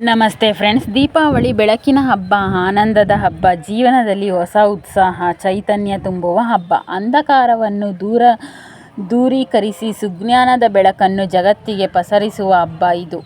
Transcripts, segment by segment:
ನಮಸ್ತೆ ಫ್ರೆಂಡ್ಸ್, ದೀಪಾವಳಿ ಬೆಳಕಿನ ಹಬ್ಬ, ಆನಂದದ ಹಬ್ಬ, ಜೀವನದಲ್ಲಿ ಹೊಸ ಉತ್ಸಾಹ, ಚೈತನ್ಯ ತುಂಬುವ ಹಬ್ಬ. ಅಂಧಕಾರವನ್ನು ದೂರ, ದೂರೀಕರಿಸಿ ಸುಜ್ಞಾನದ ಬೆಳಕನ್ನು ಜಗತ್ತಿಗೆ ಪಸರಿಸುವ ಹಬ್ಬ ಇದು.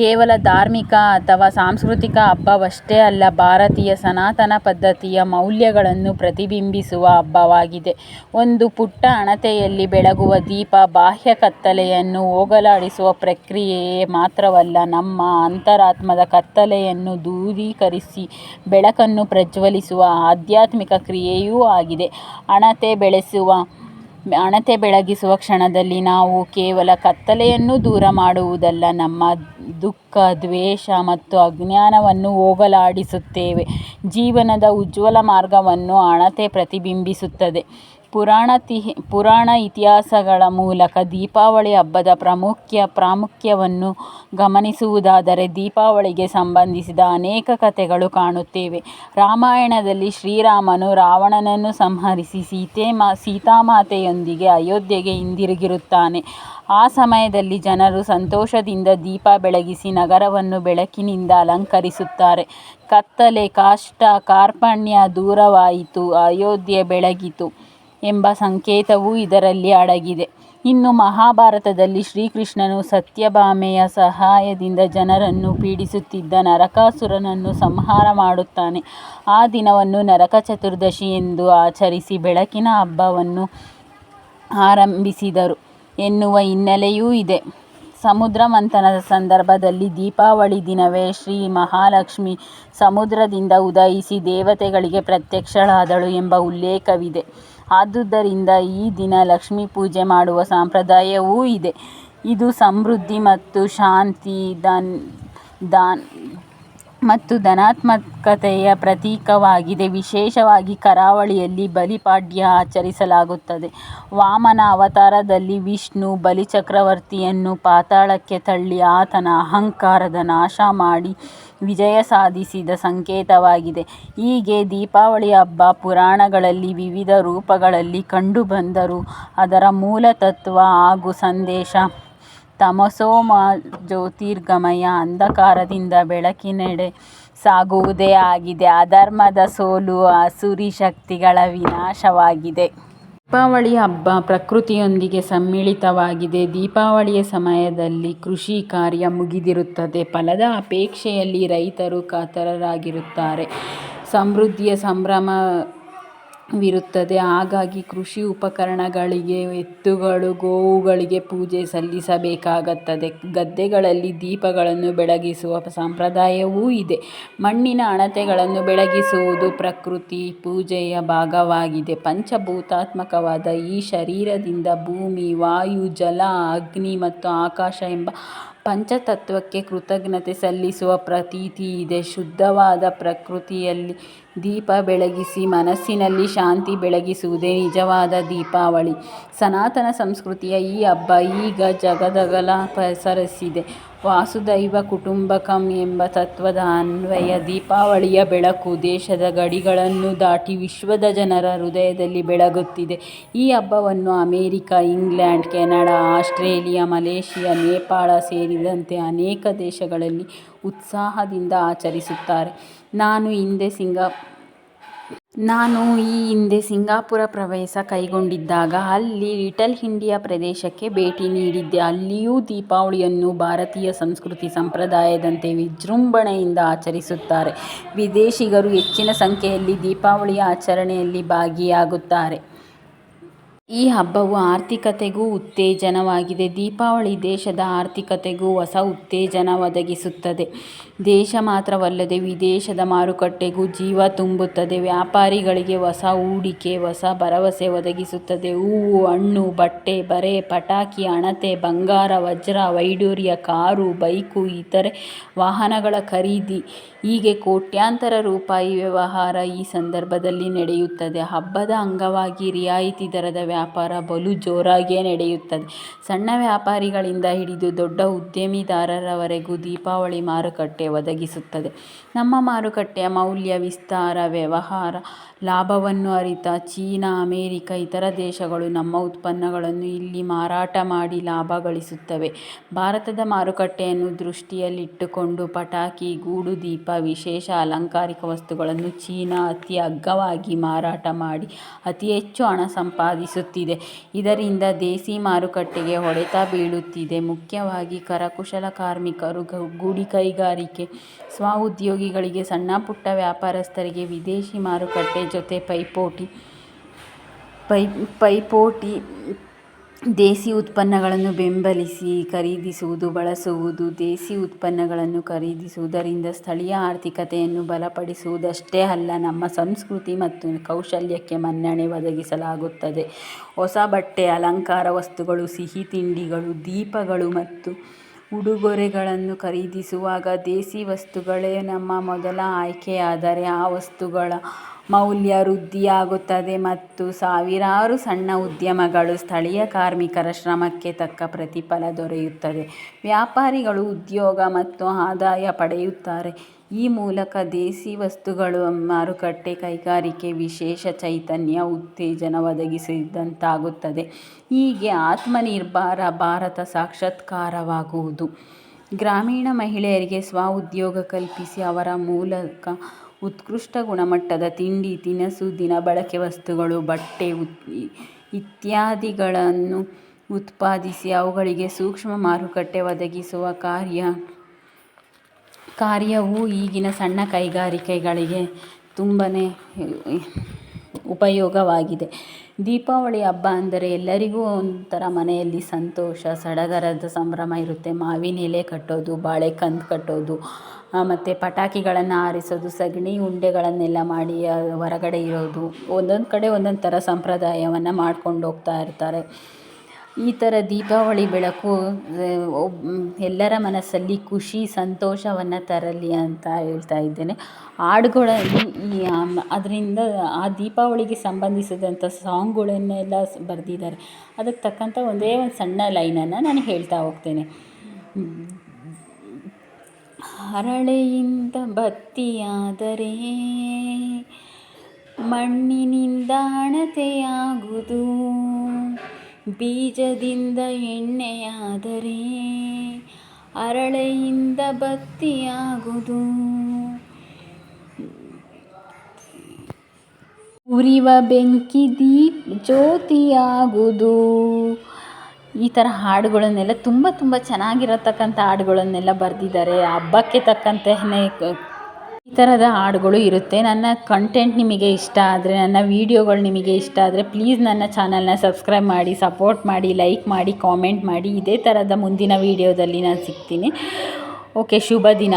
ಕೇವಲ ಧಾರ್ಮಿಕ ಅಥವಾ ಸಾಂಸ್ಕೃತಿಕ ಹಬ್ಬವಷ್ಟೇ ಅಲ್ಲ, ಭಾರತೀಯ ಸನಾತನ ಪದ್ಧತಿಯ ಮೌಲ್ಯಗಳನ್ನು ಪ್ರತಿಬಿಂಬಿಸುವ ಹಬ್ಬವಾಗಿದೆ. ಒಂದು ಪುಟ್ಟ ಹಣತೆಯಲ್ಲಿ ಬೆಳಗುವ ದೀಪ, ಬಾಹ್ಯ ಕತ್ತಲೆಯನ್ನು ಹೋಗಲಾಡಿಸುವ ಪ್ರಕ್ರಿಯೆಯೇ ಮಾತ್ರವಲ್ಲ, ನಮ್ಮ ಅಂತರಾತ್ಮದ ಕತ್ತಲೆಯನ್ನು ದೂರೀಕರಿಸಿ ಬೆಳಕನ್ನು ಪ್ರಜ್ವಲಿಸುವ ಆಧ್ಯಾತ್ಮಿಕ ಕ್ರಿಯೆಯೂ ಆಗಿದೆ. ಹಣತೆ ಬೆಳೆಸುವ ಹಣತೆ ಬೆಳಗಿಸುವ ಕ್ಷಣದಲ್ಲಿ ನಾವು ಕೇವಲ ಕತ್ತಲೆಯನ್ನು ದೂರ ಮಾಡುವುದಲ್ಲ, ನಮ್ಮ ದುಃಖ, ದ್ವೇಷ ಮತ್ತು ಅಜ್ಞಾನವನ್ನು ಹೋಗಲಾಡಿಸುತ್ತೇವೆ. ಜೀವನದ ಉಜ್ವಲ ಮಾರ್ಗವನ್ನು ಅಣತೆ ಪ್ರತಿಬಿಂಬಿಸುತ್ತದೆ. ಪುರಾಣ ತಿ ಪುರಾಣ ಇತಿಹಾಸಗಳ ಮೂಲಕ ದೀಪಾವಳಿ ಹಬ್ಬದ ಪ್ರಾಮುಖ್ಯ, ಪ್ರಾಮುಖ್ಯವನ್ನು ಗಮನಿಸುವುದಾದರೆ ದೀಪಾವಳಿಗೆ ಸಂಬಂಧಿಸಿದ ಅನೇಕ ಕಥೆಗಳು ಕಾಣುತ್ತೇವೆ. ರಾಮಾಯಣದಲ್ಲಿ ಶ್ರೀರಾಮನು ರಾವಣನನ್ನು ಸಂಹರಿಸಿ ಸೀತೆ ಮಾ, ಸೀತಾಮಾತೆಯೊಂದಿಗೆ ಅಯೋಧ್ಯೆಗೆ ಹಿಂದಿರುಗಿರುತ್ತಾನೆ. ಆ ಸಮಯದಲ್ಲಿ ಜನರು ಸಂತೋಷದಿಂದ ದೀಪ ಬೆಳಗಿಸಿ ನಗರವನ್ನು ಬೆಳಕಿನಿಂದ ಅಲಂಕರಿಸುತ್ತಾರೆ. ಕತ್ತಲೆ, ಕಾಷ್ಟ, ಕಾರ್ಪಣ್ಯ ದೂರವಾಯಿತು, ಅಯೋಧ್ಯೆ ಬೆಳಗಿತು. ಎಂಬ ಸಂಕೇತವೂ ಇದರಲ್ಲಿ ಅಡಗಿದೆ. ಇನ್ನು ಮಹಾಭಾರತದಲ್ಲಿ ಶ್ರೀಕೃಷ್ಣನು ಸತ್ಯಭಾಮೆಯ ಸಹಾಯದಿಂದ ಜನರನ್ನು ಪೀಡಿಸುತ್ತಿದ್ದ ನರಕಾಸುರನನ್ನು ಸಂಹಾರ ಮಾಡುತ್ತಾನೆ. ಆ ದಿನವನ್ನು ನರಕ ಚತುರ್ದಶಿ ಎಂದು ಆಚರಿಸಿ ಬೆಳಕಿನ ಹಬ್ಬವನ್ನು ಆರಂಭಿಸಿದರು. ಎನ್ನುವ ಹಿನ್ನೆಲೆಯೂ ಇದೆ. ಸಮುದ್ರ ಮಂಥನದ ಸಂದರ್ಭದಲ್ಲಿ ದೀಪಾವಳಿ ದಿನವೇ ಶ್ರೀ ಮಹಾಲಕ್ಷ್ಮಿ ಸಮುದ್ರದಿಂದ ಉದಯಿಸಿ ದೇವತೆಗಳಿಗೆ ಪ್ರತ್ಯಕ್ಷಳಾದಳು ಎಂಬ ಉಲ್ಲೇಖವಿದೆ. ಆದುದರಿಂದ ಈ ದಿನ ಲಕ್ಷ್ಮೀ ಪೂಜೆ ಮಾಡುವ ಸಂಪ್ರದಾಯವೂ ಇದೆ. ಇದು ಸಮೃದ್ಧಿ ಮತ್ತು ಶಾಂತಿ ದಾನ್ ದಾನ್ ಮತ್ತು ಧನಾತ್ಮಕತೆಯ ಪ್ರತೀಕವಾಗಿದೆ. ವಿಶೇಷವಾಗಿ ಕರಾವಳಿಯಲ್ಲಿ ಬಲಿಪಾಡ್ಯ ಆಚರಿಸಲಾಗುತ್ತದೆ. ವಾಮನ ಅವತಾರದಲ್ಲಿ ವಿಷ್ಣು ಬಲಿಚಕ್ರವರ್ತಿಯನ್ನು ಪಾತಾಳಕ್ಕೆ ತಳ್ಳಿ ಆತನ ಅಹಂಕಾರದ ನಾಶ ಮಾಡಿ ವಿಜಯ ಸಾಧಿಸಿದ ಸಂಕೇತವಾಗಿದೆ. ಹೀಗೆ ದೀಪಾವಳಿ ಹಬ್ಬ ಪುರಾಣಗಳಲ್ಲಿ ವಿವಿಧ ರೂಪಗಳಲ್ಲಿ ಕಂಡುಬಂದರೂ ಅದರ ಮೂಲ ತತ್ವ ಹಾಗೂ ಸಂದೇಶ ತಮಸೋ ಮಾ ಜ್ಯೋತಿರ್ಗಮಯ ಅಂಧಕಾರದಿಂದ ಬೆಳಕಿನೆಡೆ ಸಾಗುವುದೇ ಆಗಿದೆ. ಅಧರ್ಮದ ಸೋಲು ಆಸುರಿ ಶಕ್ತಿಗಳ ವಿನಾಶವಾಗಿದೆ. ದೀಪಾವಳಿ ಹಬ್ಬ ಪ್ರಕೃತಿಯೊಂದಿಗೆ ಸಮ್ಮಿಳಿತವಾಗಿದೆ. ದೀಪಾವಳಿಯ ಸಮಯದಲ್ಲಿ ಕೃಷಿ ಕಾರ್ಯ ಮುಗಿದಿರುತ್ತದೆ. ಫಲದ ಅಪೇಕ್ಷೆಯಲ್ಲಿ ರೈತರು ಕಾತರರಾಗಿರುತ್ತಾರೆ. ಸಮೃದ್ಧಿಯ ಸಂಭ್ರಮವಿರುತ್ತದೆ ಹಾಗಾಗಿ ಕೃಷಿ ಉಪಕರಣಗಳಿಗೆ, ಎತ್ತುಗಳು, ಗೋವುಗಳಿಗೆ ಪೂಜೆ ಸಲ್ಲಿಸಬೇಕಾಗುತ್ತದೆ. ಗದ್ದೆಗಳಲ್ಲಿ ದೀಪಗಳನ್ನು ಬೆಳಗಿಸುವ ಸಂಪ್ರದಾಯವೂ ಇದೆ. ಮಣ್ಣಿನ ಅಣತೆಗಳನ್ನು ಬೆಳಗಿಸುವುದು ಪ್ರಕೃತಿ ಪೂಜೆಯ ಭಾಗವಾಗಿದೆ. ಪಂಚಭೂತಾತ್ಮಕವಾದ ಈ ಶರೀರದಿಂದ ಭೂಮಿ, ವಾಯು, ಜಲ, ಅಗ್ನಿ ಮತ್ತು ಆಕಾಶ ಎಂಬ ಪಂಚತತ್ವಕ್ಕೆ ಕೃತಜ್ಞತೆ ಸಲ್ಲಿಸುವ ಪ್ರತೀತಿ ಇದೆ. ಶುದ್ಧವಾದ ಪ್ರಕೃತಿಯಲ್ಲಿ ದೀಪ ಬೆಳಗಿಸಿ ಮನಸ್ಸಿನಲ್ಲಿ ಶಾಂತಿ ಬೆಳಗಿಸುವುದೇ ನಿಜವಾದ ದೀಪಾವಳಿ. ಸನಾತನ ಸಂಸ್ಕೃತಿಯ ಈ ಹಬ್ಬ ಈಗ ಜಗದಗಲ ಪಸರಿಸಿದೆ. ವಾಸುದೈವ ಕುಟುಂಬಕಂ ಎಂಬ ತತ್ವದ ಅನ್ವಯ ದೀಪಾವಳಿಯ ಬೆಳಕು ದೇಶದ ಗಡಿಗಳನ್ನು ದಾಟಿ ವಿಶ್ವದ ಜನರ ಹೃದಯದಲ್ಲಿ ಬೆಳಗುತ್ತಿದೆ. ಈ ಹಬ್ಬವನ್ನು America, England, Canada, Australia, Malaysia, Nepal ಸೇರಿದಂತೆ ಅನೇಕ ದೇಶಗಳಲ್ಲಿ ಉತ್ಸಾಹದಿಂದ ಆಚರಿಸುತ್ತಾರೆ. ನಾನು ಹಿಂದೆ ಸಿಂಗಾ, ನಾನು ಈ ಹಿಂದೆ ಸಿಂಗಾಪುರ ಪ್ರವೇಶ ಕೈಗೊಂಡಿದ್ದಾಗ ಅಲ್ಲಿ ಲಿಟಲ್ ಇಂಡಿಯಾ ಪ್ರದೇಶಕ್ಕೆ ಭೇಟಿ ನೀಡಿದ್ದೆ. ಅಲ್ಲಿಯೂ ದೀಪಾವಳಿಯನ್ನು ಭಾರತೀಯ ಸಂಸ್ಕೃತಿ ಸಂಪ್ರದಾಯದಂತೆ ವಿಜೃಂಭಣೆಯಿಂದ ಆಚರಿಸುತ್ತಾರೆ. ವಿದೇಶಿಗರು ಹೆಚ್ಚಿನ ಸಂಖ್ಯೆಯಲ್ಲಿ ದೀಪಾವಳಿಯ ಆಚರಣೆಯಲ್ಲಿ ಭಾಗಿಯಾಗುತ್ತಾರೆ. ಈ ಹಬ್ಬವು ಆರ್ಥಿಕತೆಗೂ ಉತ್ತೇಜನವಾಗಿದೆ. ದೀಪಾವಳಿ ದೇಶದ ಆರ್ಥಿಕತೆಗೂ ಹೊಸ ಉತ್ತೇಜನ ಒದಗಿಸುತ್ತದೆ. ದೇಶ ಮಾತ್ರವಲ್ಲದೆ ವಿದೇಶದ ಮಾರುಕಟ್ಟೆಗೂ ಜೀವ ತುಂಬುತ್ತದೆ. ವ್ಯಾಪಾರಿಗಳಿಗೆ ಹೊಸ ಹೂಡಿಕೆ, ಹೊಸ ಭರವಸೆ ಒದಗಿಸುತ್ತದೆ. ಹೂವು, ಹಣ್ಣು, ಬಟ್ಟೆ, ಬರೆ, ಪಟಾಕಿ, ಹಣತೆ, ಬಂಗಾರ, ವಜ್ರ ವೈಡೂರ್ಯ ಕಾರು, ಬೈಕು, ಇತರೆ ವಾಹನಗಳ ಖರೀದಿ. ಹೀಗೆ ಕೋಟ್ಯಾಂತರ ರೂಪಾಯಿ ವ್ಯವಹಾರ ಈ ಸಂದರ್ಭದಲ್ಲಿ ನಡೆಯುತ್ತದೆ. ಹಬ್ಬದ ಅಂಗವಾಗಿ ರಿಯಾಯಿತಿ ದರದ ಬಲು ಜೋರಾಗಿಯೇ ನಡೆಯುತ್ತದೆ. ಸಣ್ಣ ವ್ಯಾಪಾರಿಗಳಿಂದ ಹಿಡಿದು ದೊಡ್ಡ ಉದ್ಯಮಿದಾರರವರೆಗೂ ದೀಪಾವಳಿ ಮಾರುಕಟ್ಟೆ ಒದಗಿಸುತ್ತದೆ. ನಮ್ಮ ಮಾರುಕಟ್ಟೆಯ ಮೌಲ್ಯ, ವಿಸ್ತಾರ, ವ್ಯವಹಾರ ಲಾಭವನ್ನು ಅರಿತ ಚೀನಾ, ಅಮೇರಿಕ ಇತರ ದೇಶಗಳು ನಮ್ಮ ಉತ್ಪನ್ನಗಳನ್ನು ಇಲ್ಲಿ ಮಾರಾಟ ಮಾಡಿ ಲಾಭ ಗಳಿಸುತ್ತವೆ. ಭಾರತದ ಮಾರುಕಟ್ಟೆಯನ್ನು ದೃಷ್ಟಿಯಲ್ಲಿಟ್ಟುಕೊಂಡು ಪಟಾಕಿ, ಗೂಡು ದೀಪ, ವಿಶೇಷ ಅಲಂಕಾರಿಕ ವಸ್ತುಗಳನ್ನು ಚೀನಾ ಅತಿ ಅಗ್ಗವಾಗಿ ಮಾರಾಟ ಮಾಡಿ ಅತಿ ಹೆಚ್ಚು ಹಣ ಸಂಪಾದಿಸುತ್ತಿದೆ. ಇದರಿಂದ ದೇಸಿ ಮಾರುಕಟ್ಟೆಗೆ ಹೊಡೆತ ಬೀಳುತ್ತಿದೆ. ಮುಖ್ಯವಾಗಿ ಕರಕುಶಲ ಕಾರ್ಮಿಕರು, ಗುಡಿ ಕೈಗಾರಿಕೆ ಸ್ವ ಉದ್ಯೋಗಿಗಳಿಗೆ ಸಣ್ಣ ಸಣ್ಣಪುಟ್ಟ ವ್ಯಾಪಾರಸ್ಥರಿಗೆ ವಿದೇಶಿ ಮಾರುಕಟ್ಟೆ ಜೊತೆ ಪೈಪೋಟಿ ಪೈ ಪೈಪೋಟಿ. ದೇಸಿ ಉತ್ಪನ್ನಗಳನ್ನು ಬೆಂಬಲಿಸಿ ಖರೀದಿಸುವುದು, ಬಳಸುವುದು. ದೇಸಿ ಉತ್ಪನ್ನಗಳನ್ನು ಖರೀದಿಸುವುದರಿಂದ ಸ್ಥಳೀಯ ಆರ್ಥಿಕತೆಯನ್ನು ಬಲಪಡಿಸುವುದಷ್ಟೇ ಅಲ್ಲ, ನಮ್ಮ ಸಂಸ್ಕೃತಿ ಮತ್ತು ಕೌಶಲ್ಯಕ್ಕೆ ಮನ್ನಣೆ ಒದಗಿಸಲಾಗುತ್ತದೆ. ಹೊಸ ಬಟ್ಟೆ, ಅಲಂಕಾರ ವಸ್ತುಗಳು, ಸಿಹಿ ತಿಂಡಿಗಳು, ದೀಪಗಳು ಮತ್ತು ಉಡುಗೊರೆಗಳನ್ನು ಖರೀದಿಸುವಾಗ ದೇಸಿ ವಸ್ತುಗಳೇ ನಮ್ಮ ಮೊದಲ ಆಯ್ಕೆಯಾದರೆ ಆ ವಸ್ತುಗಳ ಮೌಲ್ಯ ವೃದ್ಧಿಯಾಗುತ್ತದೆ ಮತ್ತು ಸಾವಿರಾರು ಸಣ್ಣ ಉದ್ಯಮಗಳು, ಸ್ಥಳೀಯ ಕಾರ್ಮಿಕರ ಶ್ರಮಕ್ಕೆ ತಕ್ಕ ಪ್ರತಿಫಲ ದೊರೆಯುತ್ತದೆ. ವ್ಯಾಪಾರಿಗಳು ಉದ್ಯೋಗ ಮತ್ತು ಆದಾಯ ಪಡೆಯುತ್ತಾರೆ. ಈ ಮೂಲಕ ದೇಸಿ ವಸ್ತುಗಳು ಮಾರುಕಟ್ಟೆ, ಕೈಗಾರಿಕೆ ವಿಶೇಷ ಚೈತನ್ಯ, ಉತ್ತೇಜನ ಒದಗಿಸಿದಂತಾಗುತ್ತದೆ. ಹೀಗೆ ಆತ್ಮನಿರ್ಭರ ಭಾರತ ಸಾಕ್ಷಾತ್ಕಾರವಾಗುವುದು. ಗ್ರಾಮೀಣ ಮಹಿಳೆಯರಿಗೆ ಸ್ವಉದ್ಯೋಗ ಕಲ್ಪಿಸಿ ಅವರ ಮೂಲಕ ಉತ್ಕೃಷ್ಟ ಗುಣಮಟ್ಟದ ತಿಂಡಿ ತಿನಿಸು, ದಿನಬಳಕೆ ವಸ್ತುಗಳು, ಬಟ್ಟೆ ಇತ್ಯಾದಿಗಳನ್ನು ಉತ್ಪಾದಿಸಿ ಅವುಗಳಿಗೆ ಸೂಕ್ಷ್ಮ ಮಾರುಕಟ್ಟೆ ಒದಗಿಸುವ ಕಾರ್ಯ ಕಾರ್ಯವು ಈಗಿನ ಸಣ್ಣ ಕೈಗಾರಿಕೆಗಳಿಗೆ ತುಂಬನೇ ಉಪಯೋಗವಾಗಿದೆ. ದೀಪಾವಳಿ ಹಬ್ಬ ಅಂದರೆ ಎಲ್ಲರಿಗೂ ಒಂಥರ ಮನೆಯಲ್ಲಿ ಸಂತೋಷ, ಸಡಗರದ ಸಂಭ್ರಮ ಇರುತ್ತೆ. ಮಾವಿನ ಎಲೆ ಕಟ್ಟೋದು, ಬಾಳೆ ಕಂದು ಕಟ್ಟೋದು ಮತ್ತು ಪಟಾಕಿಗಳನ್ನು ಆರಿಸೋದು ಸಗಣಿ ಉಂಡೆಗಳನ್ನೆಲ್ಲ ಮಾಡಿ ಹೊರಗಡೆ ಇರೋದು ಒಂದೊಂದು ಕಡೆ ಒಂದೊಂದು ಥರ ಸಂಪ್ರದಾಯವನ್ನು ಮಾಡ್ಕೊಂಡು ಹೋಗ್ತಾ ಇರ್ತಾರೆ. ಈ ಥರ ದೀಪಾವಳಿ ಬೆಳಕು ಎಲ್ಲರ ಮನಸ್ಸಲ್ಲಿ ಖುಷಿ, ಸಂತೋಷವನ್ನು ತರಲಿ ಅಂತ ಹೇಳ್ತಾ ಇದ್ದೇನೆ. ಹಾಡುಗಳಲ್ಲಿ ಈ ಅದರಿಂದ ಆ ದೀಪಾವಳಿಗೆ ಸಂಬಂಧಿಸಿದಂಥ ಸಾಂಗ್ಗಳನ್ನೆಲ್ಲ ಬರೆದಿದ್ದಾರೆ. ಅದಕ್ಕೆ ತಕ್ಕಂಥ ಒಂದೇ ಒಂದು ಸಣ್ಣ ಲೈನನ್ನು ನಾನು ಹೇಳ್ತಾ ಹೋಗ್ತೇನೆ. ಹರಳೆಯಿಂದ ಬತ್ತಿಯಾದರೆ ಮಣ್ಣಿನಿಂದ ಹಣತೆಯಾಗುವುದು. ಬೀಜದಿಂದ ಎಣ್ಣೆಯಾದರೆ ಅರಳೆಯಿಂದ ಬತ್ತಿಯಾಗುವುದು. ಉರಿವ ಬೆಂಕಿ ಜ್ಯೋತಿಯಾಗುವುದು. ಈ ಥರ ಹಾಡುಗಳನ್ನೆಲ್ಲ ತುಂಬ ತುಂಬ ಚೆನ್ನಾಗಿರತಕ್ಕಂಥ ಹಾಡುಗಳನ್ನೆಲ್ಲ ಬರೆದಿದ್ದಾರೆ. ಹಬ್ಬಕ್ಕೆ ತಕ್ಕಂತೆಯೇ ಈ ಥರದ ಹಾಡುಗಳು ಇರುತ್ತೆ. ನನ್ನ ಕಂಟೆಂಟ್ ನಿಮಗೆ ಇಷ್ಟ ಆದರೆ, ನನ್ನ ವೀಡಿಯೋಗಳು ನಿಮಗೆ ಇಷ್ಟ ಆದರೆ ಪ್ಲೀಸ್ ನನ್ನ ಚಾನಲ್ನ ಸಬ್ಸ್ಕ್ರೈಬ್ ಮಾಡಿ, ಸಪೋರ್ಟ್ ಮಾಡಿ, ಲೈಕ್ ಮಾಡಿ, ಕಾಮೆಂಟ್ ಮಾಡಿ. ಇದೇ ಥರದ ಮುಂದಿನ ವೀಡಿಯೋದಲ್ಲಿ ನಾನು ಸಿಗ್ತೀನಿ. ಓಕೆ ಶುಭ ದಿನ.